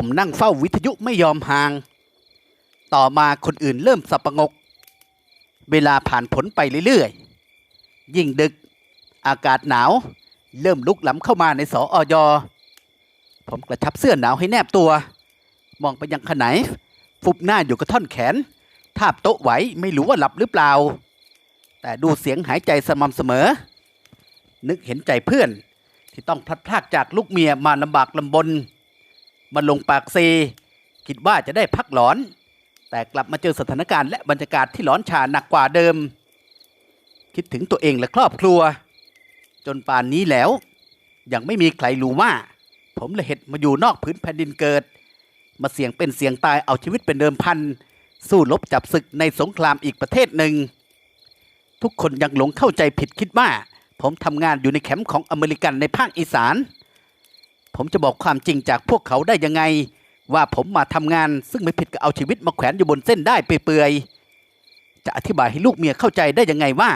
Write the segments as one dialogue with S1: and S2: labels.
S1: ผมนั่งเฝ้าวิทยุไม่ยอมห่าง ต่อมาคนอื่นเริ่มสับประงก เวลาผ่านผลไปเรื่อยๆ ยิ่งดึก อากาศหนาว เริ่มลุกล้ำเข้ามาในสออยผมกระชับเสื้อหนาวให้แนบตัว มองไปยังขนายฟุบหน้าอยู่กับท่อนแขน ทาบโต๊ะไหวไม่รู้ว่าหลับหรือเปล่า แต่ดูเสียงหายใจสม่ำเสมอ นึกเห็นใจเพื่อน ที่ต้องพลัดพรากจากลูกเมียมาลำบากลำบน มาลงปากเซ คิดว่าจะได้พักหลอน แต่กลับมาเจอสถานการณ์และบรรยากาศที่ร้อนชาหนักกว่าเดิม คิดถึงตัวเองและครอบครัว จนป่านนี้แล้ว ยังไม่มีใครรู้ว่า ผมและเหตุมาอยู่นอกพื้นแผ่นดินเกิด มาเสี่ยงเป็นเสี่ยงตายเอาชีวิตเป็นเดิมพัน สู้รบจับศึกในสงครามอีกประเทศหนึ่ง ทุกคนยังหลงเข้าใจผิดคิดว่า ผมทำงานอยู่ในแคมป์ของอเมริกันในภาคอีสาน ผมจะบอกความจริงจากพวกเขาได้ยังไง ว่าผมมาทำงานซึ่งไม่ผิดกับเอาชีวิตมาแขวนอยู่บนเส้นได้เปื่อยๆจะอธิบายให้ลูกเมียเข้าใจได้ยังไงว่า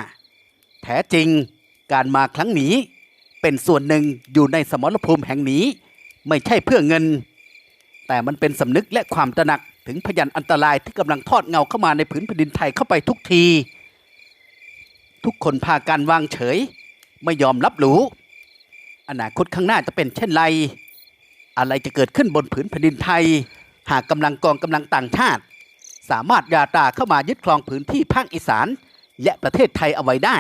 S1: แท้จริงการมาครั้งนี้ เป็นส่วนหนึ่งอยู่ในสมรภูมิแห่งนี้ ไม่ใช่เพื่อเงิน แต่มันเป็นสำนึกและความตระหนักถึงพยันอันตรายที่กำลังทอดเงาเข้ามาในผืนแผ่นดินไทยเข้าไปทุกที ทุกคนพากันวางเฉย ไม่ยอมรับรู้ อนาคตข้างหน้าจะเป็นเช่นไร อะไรจะเกิดขึ้นบนผืนแผ่นดินไทย หากกำลังกองกำลังต่างชาติ สามารถยาตราเข้ามายึดครองผืนที่ภาคอีสาน และประเทศไทยเอาไว้ได้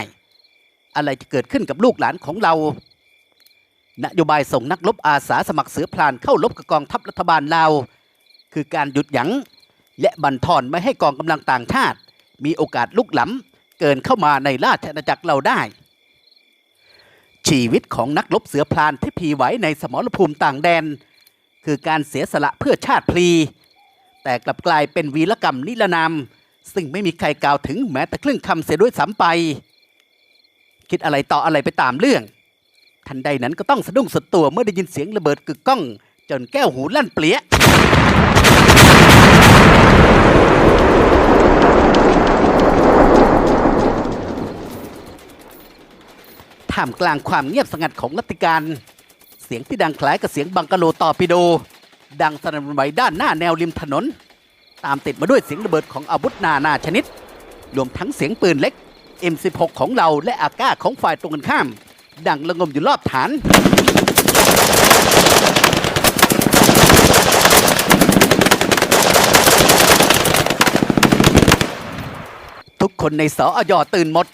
S1: อะไรจะเกิดขึ้นกับลูกหลานของเรา นโยบายส่งนักรบอาสาสมัครเสือพลานเข้ารบกับกองทัพรัฐบาลลาวคือการหยุดยั้งและบั่นทอนไม่ให้กองกำลังต่างชาติ มีโอกาสลุกล้ำเกินเข้ามาในราชอาณาจักรเราได้ ชีวิตของนักรบเสือพลานที่พีไหวในสมรภูมิต่างแดน คือการเสียสละเพื่อชาติพลี แต่กลับกลายเป็นวีรกรรมนิรนามซึ่งไม่มีใครกล่าวถึงแม้แต่ครึ่งคำเสียด้วยซ้ำไป คิดอะไรต่ออะไรไปตามเรื่อง ทันใดนั้นก็ต้องสะดุ้งสุดตัวเมื่อได้ยินเสียงระเบิดกึกก้อง จนแก้วหูลั่นเปลี้ย ท่ามกลางความเงียบสงัดของรัติการ เสียงที่ดังคล้ายกับเสียงบังกะโลต่อปิโด ดังสนั่นไหวด้านหน้าแนวริมถนน ตามติดมาด้วยเสียงระเบิดของอาวุธนานาชนิด รวมทั้งเสียงปืนเล็ก M16 ของเราและอาก้าของฝ่ายตรงกันข้าม ดังระงมอยู่รอบฐานทุกคนในสออยตื่นหมด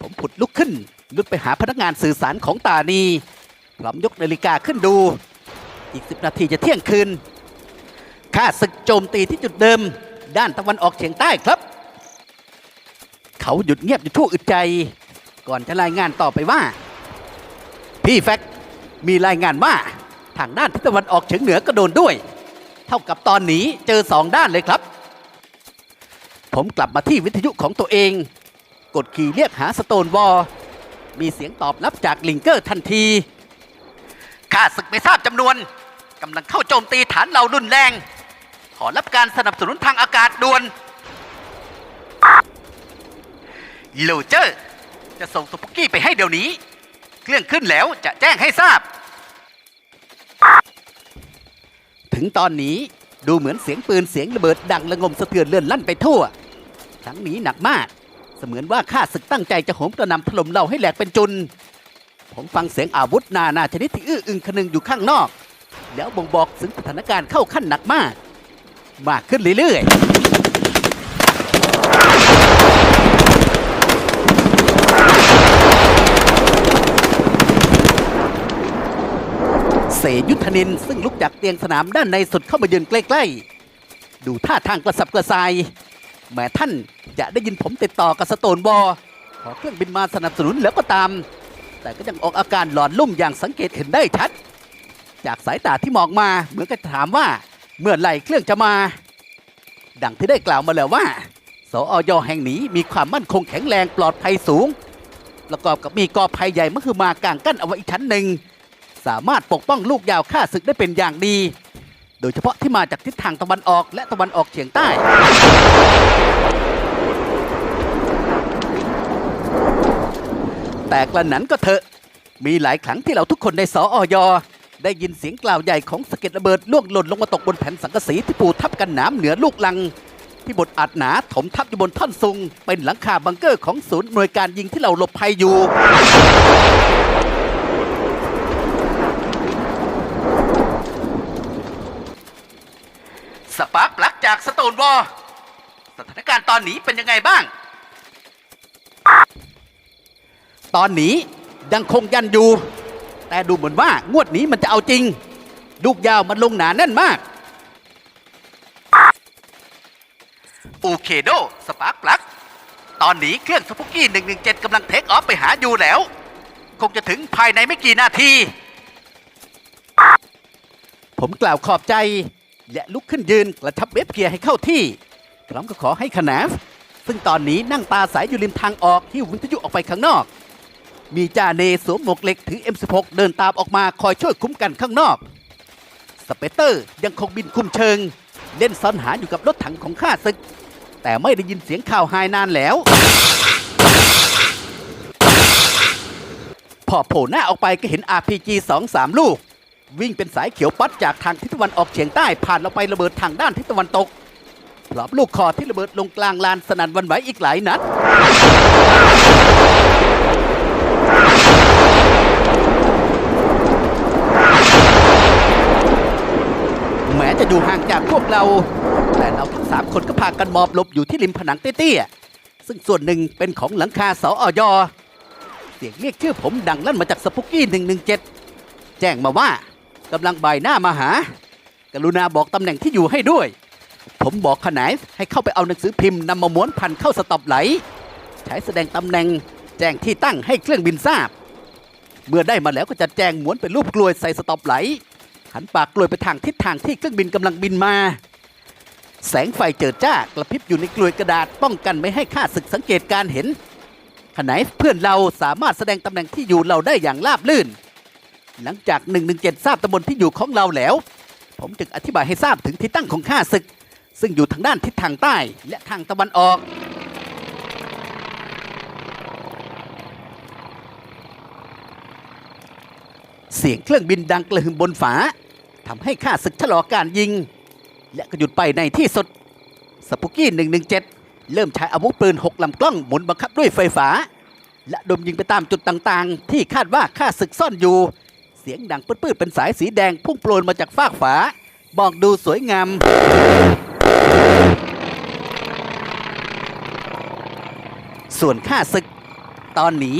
S1: ผมผุดลุกขึ้น ลุกไปหาพนักงานสื่อสารของตานีพร้อมยกนาฬิกาขึ้นดู อีกสิบนาทีจะเที่ยงคืนข้าศึกโจมตีที่จุดเดิม ด้านตะวันออกเฉียงใต้ครับ เขาหยุดเงียบอยู่ทั่วอึดใจ ก่อนจะรายงานต่อไปว่า พี่แฟกมีรายงานว่าทางด้านทิศตะวันออกเฉียงเหนือก็โดนด้วย เท่ากับตอนนี้เจอสองด้านเลยครับ ผมกลับมาที่วิทยุของตัวเอง กดขี่เรียกหาสโตนวอล มีเสียงตอบรับจากลิงเกอร์ทันที ข้าศึกไม่ทราบจำนวนกำลังเข้าโจมตีฐานเรารุนแรง ขอรับการสนับสนุนทางอากาศด่วนลูเจอร์ จะส่งสปุกกี้ไปให้เดี๋ยวนี้ เครื่องขึ้นแล้วจะแจ้งให้ทราบ ถึงตอนนี้ดูเหมือนเสียงปืนเสียงระเบิดดังระงมสะเทือนเลื่อนลั่นไปทั่ว ครั้งนี้หนักมาก เสมือนว่าข้าศึกตั้งใจจะโหมกระนำถล่มเราให้แหลกเป็นจุน ผมฟังเสียงอาวุธนานาชนิดที่อื้ออึงคนึงอยู่ข้างนอก แล้วบ่งบอกถึงสถานการณ์เข้าขั้นหนักมาก มากขึ้นเรื่อยๆเสยุทธนินซึ่งลุกจากเตียงสนามด้านในสุดเข้ามายืนใกล้ ๆ ดูท่าทางกระสับกระส่าย แม้ท่านจะได้ยินผมติดต่อกับสโตนบอลขอเครื่องบินมาสนับสนุนแล้วก็ตาม แต่ก็ยังออกอาการหลอนลุ่มอย่างสังเกตเห็นได้ชัด จากสายตาที่มองมาเหมือนกับถามว่า เมื่อไหร่เครื่องจะมา ดังที่ได้กล่าวมาแล้วว่าสออยแห่งนี้มีความมั่นคงแข็งแรงปลอดภัยสูง ประกอบกับมีกอภัยใหญ่มหึมากางกั้นเอาไว้อีกชั้นหนึ่ง สามารถปกป้องลูกยาวฆ่าศึกได้เป็นอย่างดี โดยเฉพาะที่มาจากทิศทางตะวันออกและตะวันออกเฉียงใต้ แต่กระนั้นก็เถอะ มีหลายครั้งที่เราทุกคนในสออยได้ยินเสียงกล่าวใหญ่ของสะเก็ดระเบิดล่วงหล่นลงมาตกบนแผ่นสังกะสีที่ปูทับกันหนามเหนือลูกลัง ที่บดอัดหนาถมทับอยู่บนท่อนซุง เป็นหลังคาบังเกอร์ของศูนย์หน่วยการยิงที่เราหลบภัยอยู่ สปาร์คลักจากสโตนวอลสถานการณ์ตอนนี้เป็นยังไงบ้าง ตอนนี้ยังคงยันอยู่ แต่ดูเหมือนว่างวดนี้มันจะเอาจริง ลูกยาวมันลงหนาแน่นมากโอเคโดสปาร์คปลักตอนนี้เครื่องสปุกกี้117กำลังเทคออฟไปหาอยู่แล้ว คงจะถึงภายในไม่กี่นาที ผมกล่าวขอบใจ และลุกขึ้นยืนกระชับเวฟเกียร์ให้เข้าที่ พร้อมก็ขอให้คณาฟซึ่งตอนนี้นั่งตาสายอยู่ริมทางออกที่วิทยุออกไปข้างนอก มีจ่าเนสวมหมวกเหล็กถือ M16 เดินตามออกมาคอยช่วยคุ้มกันข้างนอก สเปเตอร์ยังคงบินคุมเชิง เล่นซ่อนหาอยู่กับรถถังของข้าศึก แต่ไม่ได้ยินเสียงข่าวไฮนานแล้ว พอโผล่หน้าออกไปก็เห็น RPG 2 3 ลูก วิ่งเป็นสายเขียวปัดจากทางทิศตะวันออกเฉียงใต้ผ่านเราไประเบิดทางด้านทิศตะวันตกพร้อมลูกคอที่ระเบิดลงกลางลานสนั่นวันไหวอีกหลายนัด แม้จะอยู่ห่างจากพวกเรา แต่เราทั้งสามคนก็พากันมอบหลบอยู่ที่ริมผนังเตี้ยๆซึ่งส่วนหนึ่งเป็นของหลังคาสออยเสียงเรียกชื่อผมดังลั่นมาจากสปุกกี้ 117 แจ้งมาว่ากำลังบ่ายหน้ามาหา กรุณาบอกตำแหน่งที่อยู่ให้ด้วย ผมบอกขนายให้เข้าไปเอาหนังสือพิมพ์นำมาม้วนพันเข้าสต็อปไหล ใช้แสดงตำแหน่ง แจ้งที่ตั้งให้เครื่องบินทราบ เมื่อได้มาแล้วก็จะแจ้งม้วนเป็นรูปกลวยใส่สต็อปไหลหันปากกลวยไปทางทิศทางที่เครื่องบินกำลังบินมา แสงไฟเจิดจ้ากระพริบอยู่ในกลวยกระดาษป้องกันไม่ให้ข้าศึกสังเกตการเห็นขณะเพื่อนเราสามารถแสดงตำแหน่งที่อยู่เราได้อย่างราบลื่น หลังจาก 117 ทราบตำบลที่อยู่ของเราแล้ว ผมจึงอธิบายให้ทราบถึงที่ตั้งของข้าศึก ซึ่งอยู่ทางด้านทิศทางใต้และทางตะวันออก เสียงเครื่องบินดังกระหึ่มบนฝาทำให้ข้าศึกชะลอการยิง และก็หยุดไปในที่สุดสปุกี้ 117 เริ่มใช้อาวุธปืน 6ลำกล้องหมุนบังคับด้วยไฟฟ้า และดมยิงไปตามจุดต่างๆ ที่คาดว่าข้าศึกซ่อนอยู่ เสียงดังปื้ดๆเป็นสายสีแดงพุ่งโปรยมาจากฟากฝา บอกดูสวยงาม ส่วนข้าศึก ตอนนี้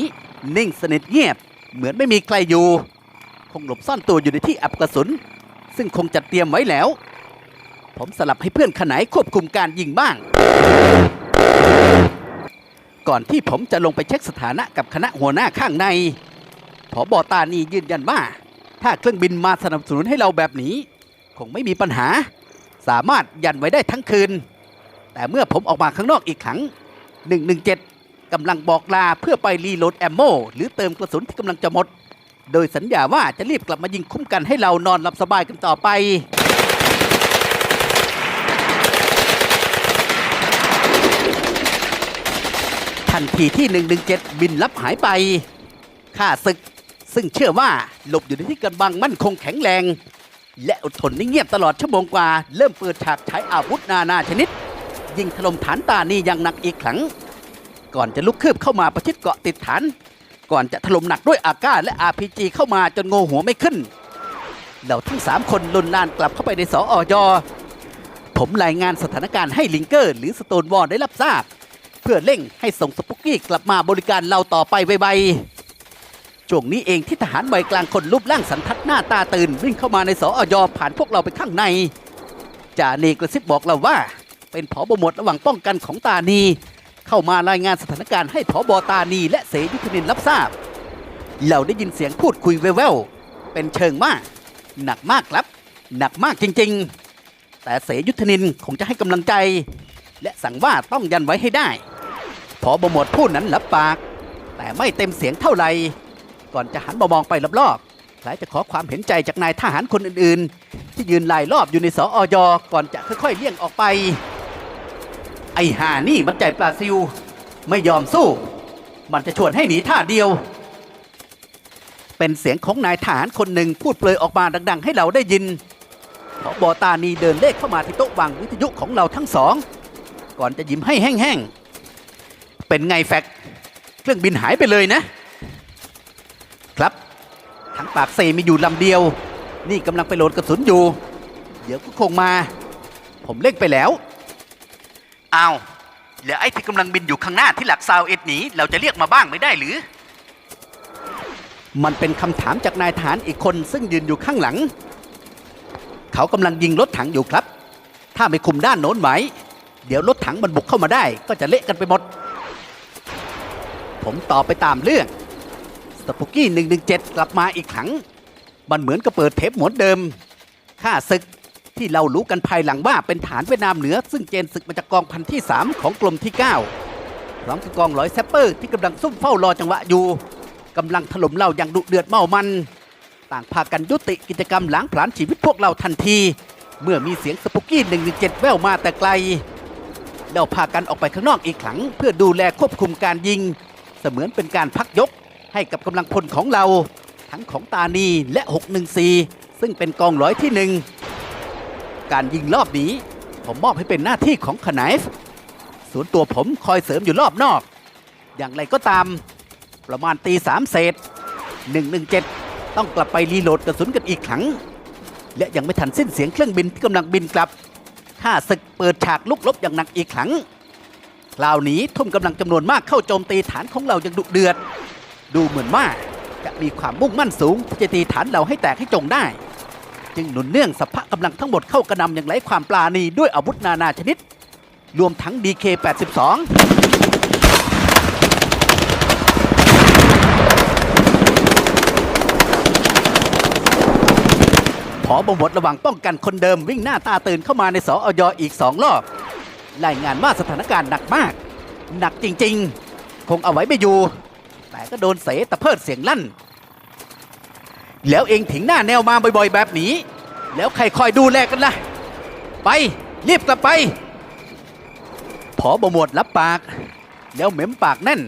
S1: นิ่งสนิทเงียบ เหมือนไม่มีใครอยู่ คงหลบซ่อนตัวอยู่ในที่อับกระสุน ซึ่งคงจัดเตรียมไว้แล้ว ผมสลับให้เพื่อนขนายควบคุมการยิงบ้าง ก่อนที่ผมจะลงไปเช็คสถานะกับคณะหัวหน้าข้างในผอบอตานียืนยันว่า ถ้าเครื่องบินมาสนับสนุนให้เราแบบนี้ คงไม่มีปัญหา สามารถยันไว้ได้ทั้งคืน แต่เมื่อผมออกมาข้างนอกอีกครั้ง 117กำลังบอกลาเพื่อไปรีโหลดแอมโมหรือเติมกระสุนที่กำลังจะหมด โดยสัญญาว่าจะรีบกลับมายิงคุ้มกันให้เรานอนหลับสบายกันต่อไป ทันทีที่ 117 บินลับหายไปข้าศึก ซึ่งเชื่อว่าหลบอยู่ในที่กำบังมั่นคงแข็งแรง และอดทนนิ่งเงียบตลอดชั่วโมงกว่า เริ่มเปิดฉากใช้อาวุธนานาชนิด ยิงถล่มฐานตานีอย่างหนักอีกครั้ง ก่อนจะลุกคืบเข้ามาประชิดเกาะติดฐาน ก่อนจะถล่มหนักด้วยอาก้าและ RPG เข้ามาจนโงหัวไม่ขึ้นเราทั้งสามคนลุนลานกลับเข้าไปในสออยผมรายงานสถานการณ์ให้ลิงเกอร์ หรือสโตนวอลได้รับทราบ เพื่อเร่งให้ส่งสปุกกี้กลับมาบริการเราต่อไปไวๆช่วงนี้เองที่ทหารวัยกลางคนรูปร่างสันทัดหน้าตาตื่นวิ่งเข้ามาในสออยผ่านพวกเราไปข้างในจ่าเนกระซิบบอกเราว่า เป็นผอบหมดระหว่างป้องกันของตานี เข้ามารายงานสถานการณ์ให้ผอบอตานีและเสยุทธนินรับทราบ เราได้ยินเสียงพูดคุยแว่วๆเป็นเชิงมาก หนักมากครับ หนักมากจริงๆ แต่เสยุทธนินคงจะให้กำลังใจ และสั่งว่าต้องยันไว้ให้ได้พอบหมวดพูดนั้นรับปาก แต่ไม่เต็มเสียงเท่าไหร่ก่อนจะหันมามองไปรอบๆคล้ายจะขอความเห็นใจจากนายทหารคนอื่นๆ ที่ยืนลายรอบอยู่ในสออยก่อนจะค่อยๆเลี่ยงออกไป ไอ้ห่านี่มันใจปลาซิว ไม่ยอมสู้ มันจะชวนให้หนีท่าเดียว เป็นเสียงของนายทหารคนหนึ่งพูดเปลยออกมาดัง ๆ ให้เราได้ยินพอบอตานีเดินเลขเข้ามาที่โต๊ะวางวิทยุของเราทั้งสอง ก่อนจะยิ้มให้แห้งๆ เป็นไงแฟกเครื่องบินหายไปเลยนะ ครับทั้งปากเซมีอยู่ลำเดียว นี่กำลังไปโหลดกระสุนอยู่ เดี๋ยวก็คงมา ผมเล่งไปแล้ว อ้าวเหลือไอ้ที่กำลังบินอยู่ข้างหน้าที่หลักซาวเอ็ดหนีเราจะเรียกมาบ้างไม่ได้หรือ มันเป็นคำถามจากนายทหารอีกคนซึ่งยืนอยู่ข้างหลัง เขากำลังยิงรถถังอยู่ครับ ถ้าไม่คุมด้านโน้นไว้เดี๋ยวรถถังมันบุกเข้ามาได้ ก็จะเละกันไปหมด ผมตอบไปตามเรื่องสปุกกี้117 กลับมาอีกครั้ง มันเหมือนกับเปิดเทปหมวนเดิมข้าศึก ที่เรารู้กันภายหลังว่าเป็นฐานเวียดนามเหนือ ซึ่งเจนศึกมาจากกองพันที่ 3 ของกลมที่9พร้อมกับกองร้อยแซปเปอร์ที่กำลังซุ่มเฝ้ารอจังหวะอยู่กำลังถล่มเราอย่างดุเดือดเมามัน ต่างพากันยุติกิจกรรมล้างผลาญชีวิตพวกเราทันที เมื่อมีเสียงสปุกกี้117แว่วมาแต่ไกลเราพากันออกไปข้างนอกอีกครั้งเพื่อดูแลควบคุมการยิง เสมือนเป็นการพักยกให้กับกำลังพลของเรา ทั้งของตานีและ 614 ซึ่งเป็นกองร้อยที่หนึ่ง การยิงรอบนี้ ผมมอบให้เป็นหน้าที่ของขนายฟส่วนตัวผมคอยเสริมอยู่รอบนอก อย่างไรก็ตาม ประมาณตีสามเศษ 117 ต้องกลับไปรีโหลดกระสุนกันอีกครั้ง และยังไม่ทันสิ้นเสียงเครื่องบินที่กำลังบินกลับข้าศึกเปิดฉากลุกลบอย่างหนักอีกครั้งคราวนี้ทุ่มกำลังจำนวนมากเข้าโจมตีฐานของเราอย่างดุเดือด ดูเหมือนว่าจะมีความมุ่งมั่นสูงที่จะตีฐานเราให้แตกให้จงได้ จึงหนุนเนื่องสภากำลังทั้งหมดเข้ากระนำอย่างไร้ความปราณีด้วยอาวุธนานาชนิด รวมทั้ง DK82 ผอบหมดระว่างป้องกันคนเดิมวิ่งหน้าตาตื่นเข้ามาในสออยอีกสองรอบ รายงานว่าสถานการณ์หนักมาก หนักจริงๆ คงเอาไว้ไม่อยู่ แต่ก็โดนเสตะเพิดเสียงลั่น แล้วเองถึงหน้าแนวมาบ่อยๆ แบบนี้ แล้วใครคอยดูแลกันล่ะ ไปรีบกลับไปผอบหมวดรับปาก แล้วเหม็มปากแน่น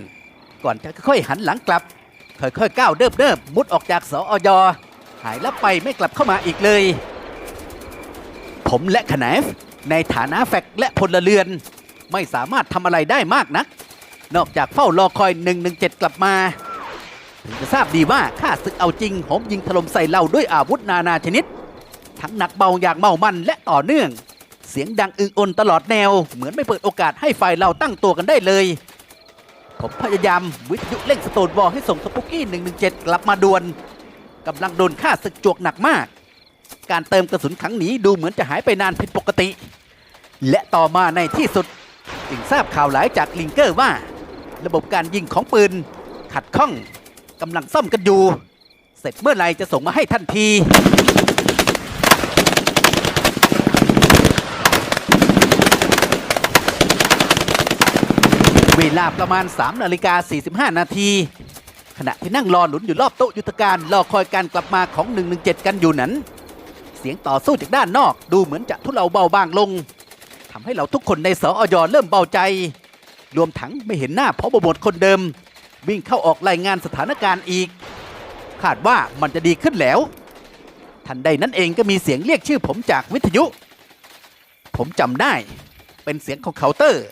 S1: ก่อนจะค่อยหันหลังกลับ ค่อยๆก้าวเดิบๆมุดออกจากสออยหายลับไปไม่กลับเข้ามาอีกเลย ผมและขนฟในฐานะแฟกและพลเรือน ไม่สามารถทำอะไรได้มากนัก นอกจากเฝ้ารอคอย 117 กลับมา ถึงจะทราบดีว่าข้าศึกเอาจริงโหมยิงถล่มใส่เราด้วยอาวุธนานาชนิด ทั้งหนักเบาอย่างเมามันและต่อเนื่อง เสียงดังอึงอนตลอดแนว เหมือนไม่เปิดโอกาสให้ฝ่ายเราตั้งตัวกันได้เลย ผมพยายามวิทยุเร่งสโตนวอลให้ส่งสปุกกี้117 กลับมาด่วนกำลังโดนฆ่าศึกจวกหนักมาก การเติมกระสุนครั้งนี้ดูเหมือนจะหายไปนานผิดปกติ และต่อมาในที่สุดจึงทราบข่าวหลายจากลิงเกอร์ว่า ระบบการยิงของปืนขัดข้อง กำลังซ่อมกันอยู่ เสร็จเมื่อไหรจะส่งมาให้ทันที เวลาประมาณ 3 นาฬิกา 45 นาที ขณะที่นั่งรอหนุนอยู่รอบโต๊ะยุทธการ รอคอยการกลับมาของ 117 กันอยู่นั้น เสียงต่อสู้จากด้านนอกดูเหมือนจะทุเลาเบาบางลงทำให้เราทุกคนในสออยเริ่มเบาใจ รวมทั้งไม่เห็นหน้าพอบทคนเดิม วิ่งเข้าออกรายงานสถานการณ์อีก คาดว่ามันจะดีขึ้นแล้ว ทันใดนั้นเองก็มีเสียงเรียกชื่อผมจากวิทยุ ผมจำได้ เป็นเสียงของเคาน์เตอร์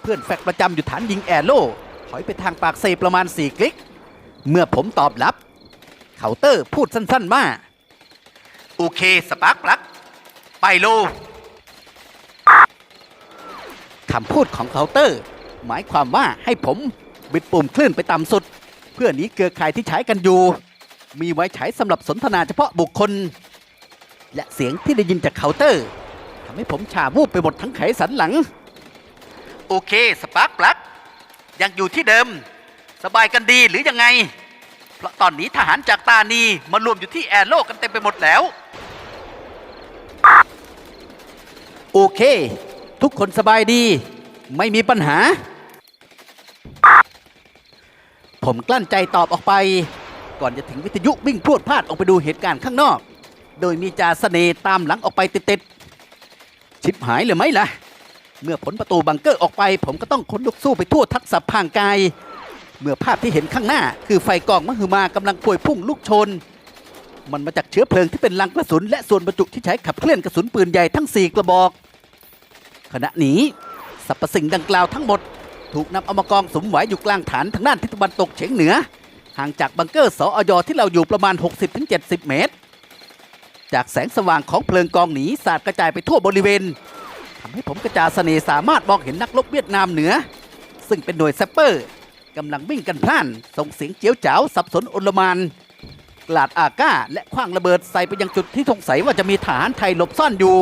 S1: เพื่อนแฟกประจำอยู่ฐานยิงแอโร่ถอยไปทางปากเซประมาณ 4 คลิก เมื่อผมตอบรับเคาน์เตอร์พูดสั้นๆว่าโอเคสปาร์คปลักไปโลคำพูดของเคาน์เตอร์ หมายความว่าให้ผม บิดปุ่มคลื่นไปต่ำสุด เพื่อหนีเครือข่ายที่ใช้กันอยู่ มีไว้ใช้สำหรับสนทนาเฉพาะบุคคล และเสียงที่ได้ยินจากเคาน์เตอร์ทำให้ผมชาวูบไปหมดทั้งไขสันหลัง โอเค สปาร์คปลักยังอยู่ที่เดิม สบายกันดีหรือยังไง เพราะตอนนี้ทหารจากตานีมารวมอยู่ที่แอร์โลกันเต็มไปหมดแล้ว โอเค ทุกคนสบายดี ไม่มีปัญหา ผมกลั้นใจตอบออกไป ก่อนจะถึงวิทยุวิ่งพรวดพลาดออกไปดูเหตุการณ์ข้างนอก โดยมีจ่าเสน่ห์ตามหลังออกไปติดๆชิบหายเลยไหมล่ะ เมื่อผลประตูบังเกอร์ออกไป ผมก็ต้องขนลุกสู้ไปทั่วทักษะพางกาย เมื่อภาพที่เห็นข้างหน้า คือไฟกองมหึมากำลังพวยพุ่งลุกชน มันมาจากเชื้อเพลิงที่เป็นลังกระสุน และส่วนบรรจุที่ใช้ขับเคลื่อนกระสุนปืนใหญ่ทั้ง 4 กระบอก ขณะนี้สรรพสิ่งดังกล่าวทั้งหมด ถูกนำเอามากองสมไว้อยู่กลางฐานทางด้านทิศตะวันตกเฉียงเหนือ ห่างจากบังเกอร์สออยที่เราอยู่ประมาณ 60-70 เมตร จากแสงสว่างของเพลิงกองหนีสาดกระจายไปทั่วบริเวณทำให้ผมกระจาเสน่ห์สามารถมองเห็นนักรบเวียดนามเหนือ ซึ่งเป็นหน่วยแซปเปอร์กำลังวิ่งกันพล่านส่งเสียงเจียวจ๋าสับสนโอลมานกลาดอาก้า และคว้างระเบิดใส่ไปยังจุดที่สงสัยว่าจะมีทหารไทยหลบซ่อนอยู่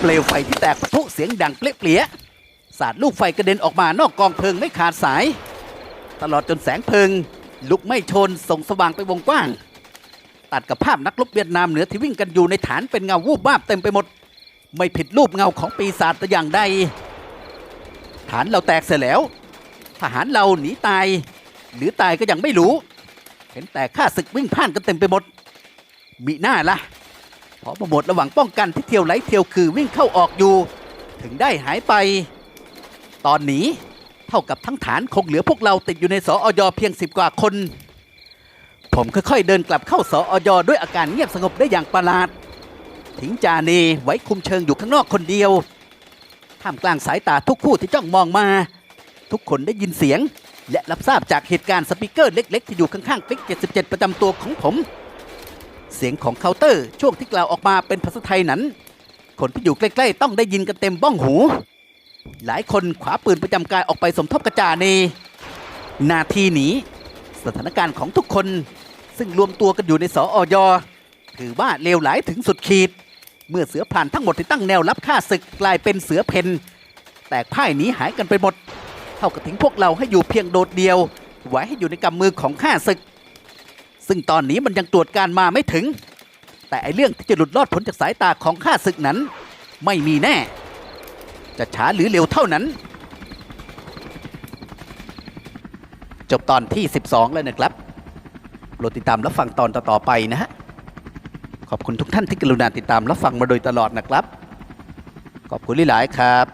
S1: เปลวไฟที่แตกปะทุเสียงดังเปรี้ยเปรี้ยสาดลูกไฟกระเด็นออกมานอกกองเพลิงไม่ขาดสาย ตลอดจนแสงเพลิง ลุกไม่ชนส่งสว่างไปวงกว้าง ตัดกับภาพนักรบเวียดนามเหนือที่วิ่งกันอยู่ในฐานเป็นเงาวูบวาบเต็มไปหมด ไม่ผิดรูปเงาของปีศาจแต่อย่างใด ฐานเราแตกเสียแล้ว ทหารเราหนีตาย หรือตายก็ยังไม่รู้ เห็นแต่ข้าศึกวิ่งผ่านกันเต็มไปหมด มีหน้าละพ อประบทระหว่างป้องกันที่เที่ยวไหลเที่ยวคือวิ่งเข้าออกอยู่ ถึงได้หายไป ตอนนี้เท่ากับทั้งฐานคงเหลือพวกเราติดอยู่ในสออยเพียงสิบกว่าคน ผมค่อยๆเดินกลับเข้าสออยด้วยอาการเงียบสงบได้อย่างประหลาดทิ้งจาเนไว้คุมเชิงอยู่ข้างนอกคนเดียวท่ามกลางสายตาทุกคู่ที่จ้องมองมา ทุกคนได้ยินเสียง และรับทราบจากเหตุการณ์สปีกเกอร์เล็ก ๆ ที่อยู่ข้างๆปิ๊ก77 ประจำตัวของผม เสียงของเคาน์เตอร์ช่วงที่กล่าวออกมาเป็นภาษาไทยนั้น คนที่อยู่ใกล้ๆ ต้องได้ยินกันเต็มบ้องหู หลายคนขวาปืนประจำกายออกไปสมทบกระจาเนนาทีนี้ สถานการณ์ของทุกคน ซึ่งรวมตัวกันอยู่ในสออยถือว่าเลวหลายถึงสุดขีด เมื่อเสือพรานทั้งหมดที่ตั้งแนวรับฆ่าศึกกลายเป็นเสือเพนแตกพ่ายหนีหายกันไปหมด เท่ากับทิ้งพวกเราให้อยู่เพียงโดดเดียว ไว้ให้อยู่ในกำมือของข้าศึก ซึ่งตอนนี้มันยังตรวจการมาไม่ถึง แต่ไอเรื่องที่จะหลุดรอดพ้นจากสายตาของข้าศึกนั้น ไม่มีแน่ จะช้าหรือเร็วเท่านั้น จบตอนที่ 12 แล้วนะครับโปรดติดตามรับฟังตอนต่อๆไปนะฮะ ขอบคุณทุกท่านที่กรุณาติดตามรับฟังมาโดยตลอดนะครับ ขอบคุณหลายๆครับ